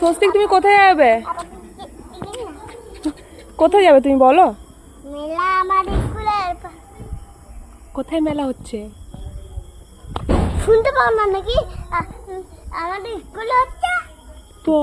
স্বস্তিক তুমি কোথায় যাবে? কোথায় যাবে তুমি বলো? মেলা আমার স্কুলের কোথায় মেলা হচ্ছে? শুনতে পাও না নাকি? আমাদের স্কুলে হচ্ছে তো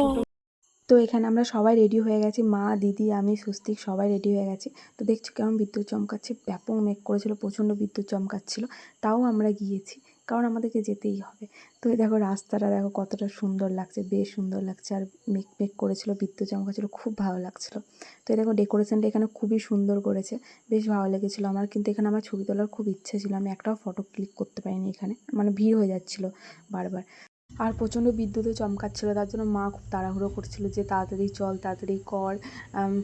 তো এখানে আমরা সবাই রেডি হয়ে গেছি। মা দিদি আমি সুস্তিক সবাই রেডি হয়ে গেছি। তো দেখছি কেমন বিদ্যুৎ চমকাচ্ছে। ব্যাপক মেঘ করেছিল প্রচণ্ড বিদ্যুৎ চমকাচ্ছিল। তাও আমরা গিয়েছি। কারণ আমাদেরকে যেতেই হবে। তো এই দেখো রাস্তাটা দেখো কতটা সুন্দর লাগছে, বেশ সুন্দর লাগছে। আর মেকমেক করেছিল, বিদ্যুৎ চমকাচ্ছিল খুব ভালো লাগছিল। তো এই দেখো ডেকোরেশনটা এখানে খুবই সুন্দর করেছে, বেশ ভালো লেগেছিলো। আমার কিন্তু এখানে আমার ছবি তোলার খুব ইচ্ছে ছিল, আমি একটাও ফটো ক্লিক করতে পারিনি এখানে। মানে ভিড় হয়ে যাচ্ছিল বারবার। আর প্রচণ্ড বিদ্যুতে চমকাচ্ছিল, তার জন্য মা খুব তাড়াহুড়ো করছিল যে তাড়াতাড়ি চল, তাড়াতাড়ি কর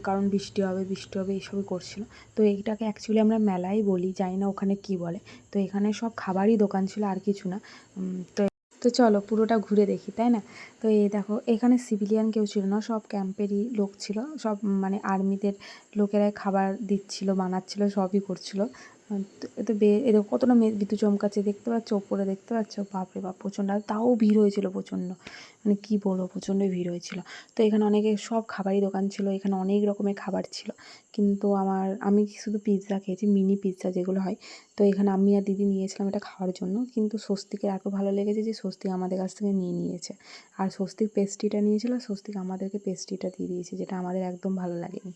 কারণ বৃষ্টি হবে বৃষ্টি হবে এইসবই করছিল। তো এইটাকে অ্যাকচুয়ালি আমরা মেলাই বলি, জানি না ওখানে কি বলে। তো এখানে সব খাবারই দোকান ছিল, আর কিছু না। তো তো চলো পুরোটা ঘুরে দেখি, তাই না? তো এই দেখো, এখানে সিভিলিয়ান কেউ ছিল না, সব ক্যাম্পেরই লোক ছিল, সব মানে আর্মিদের লোকেরাই খাবার দিচ্ছিল, বানাচ্ছিল, সবই করছিল। এতে এদের কতটা বিদ্যুৎ চমকাচ্ছে, দেখতে পাচ্ছ, ওপরে দেখতে পাচ্ছ, বাপরে বাপ, প্রচণ্ড, আর তাও ভিড় হয়েছিল প্রচণ্ড। মানে কী বলব, প্রচণ্ড ভিড় হয়েছিল। তো এখানে অনেকে সব খাবারই দোকান ছিল, এখানে অনেক রকমের খাবার ছিল। কিন্তু আমার, আমি শুধু পিৎজা খেয়েছি মিনি পিৎজা যেগুলো হয় তো এখানে আমি আর দিদি নিয়েছিলাম এটা খাওয়ার জন্য। কিন্তু স্বস্তিকের এত ভালো লেগেছে যে স্বস্তিক আমাদের কাছ থেকে নিয়ে নিয়েছে। আর স্বস্তিক পেস্ট্রিটা নিয়েছিল, স্বস্তিক আমাদেরকে পেস্ট্রিটা দিয়ে দিয়েছে, যেটা আমাদের একদম ভালো লাগেনি।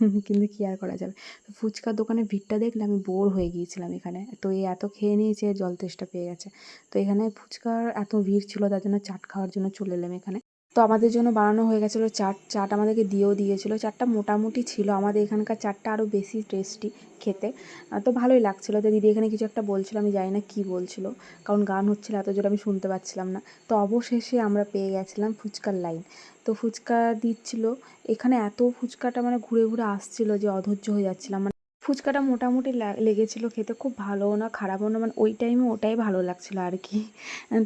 কিন্তু কী আর করা যাবে? তো ফুচকার দোকানে ভিড়টা দেখলে আমি বোর হয়ে গিয়েছিলাম এখানে। তো এই এত খেয়ে নিয়েছে, জল তেষ্টা পেয়ে গেছে। তো এখানে ফুচকার এত ভিড় ছিল, তার জন্য চাট খাওয়ার জন্য চলে এলাম এখানে। তো আমাদের জন্য বানানো হয়ে গেছিল চাট চাট আমাদেরকে দিয়েও দিয়েছিলো। চাটটা মোটামুটি ছিল, আমাদের এখানকার চাটটা আরও বেশি টেস্টি খেতে। তো ভালোই লাগছিল। তো দিদি এখানে কিছু একটা বলছিল, আমি জানি না কী বলছিল, কারণ গান হচ্ছিল এত জোরে, আমি শুনতে পাচ্ছিলাম না। তো অবশেষে আমরা পেয়ে গেছিলাম ফুচকার লাইন। তো ফুচকা দিচ্ছিল, এখানে এত ফুচকাটা মানে ঘুরে ঘুরে আসছিল যে অধৈর্য হয়ে যাচ্ছিলাম। ফুচকাটা মোটামুটি লেগেছিল খেতে, খুব ভালোও না, খারাপও না মানে ওই টাইমে ওটাই ভালো লাগছিল আর কি।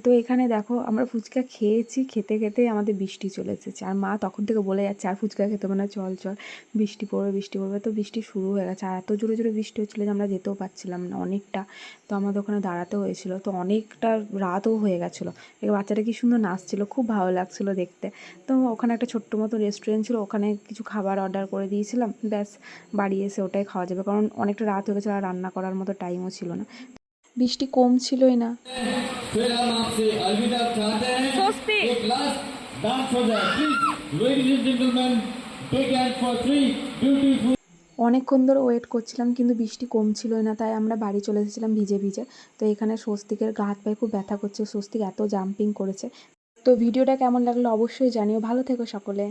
তো এখানে দেখো, আমরা ফুচকা খেয়েছি, খেতে খেতে আমাদের বৃষ্টি চলে এসেছে। আর মা তখন থেকে বলে যাচ্ছে, আর ফুচকা খেতে হবে না, চল চল, বৃষ্টি পড়বে বৃষ্টি পড়বে। তো বৃষ্টি শুরু হয়ে গেছে, আর এত জোরে জোরে বৃষ্টি হচ্ছিল যে আমরা যেতেও পারছিলাম না অনেকটা। তো আমাদের ওখানে দাঁড়াতে হয়েছিল, তো অনেকটা রাতও হয়ে গেছিল। বাচ্চাটা কি সুন্দর নাচছিল, খুব ভালো লাগছিল দেখতে। তো ওখানে একটা ছোট্ট মতো রেস্টুরেন্ট ছিল, ওখানে কিছু খাবার অর্ডার করে দিয়েছিলাম, ব্যাস, বাড়ি এসে ওটাই খাওয়া যাবে। কারণ অনেকটা রাত হয়ে গেছে আর রান্না করার মতো টাইমও ছিল না। বৃষ্টি কম ছিলই না অনেকক্ষণ ধরে ওয়েট করছিলাম কিন্তু বৃষ্টি কম ছিল না তাই আমরা বাড়ি চলে এসেছিলাম ভিজে ভিজে। তো এখানে স্বস্তিকের গা হাত পায়ে খুব ব্যথা করছে স্বস্তিক এত জাম্পিং করেছে। তো ভিডিওটা কেমন লাগল অবশ্যই জানিও। ভালো থেকো সকলে।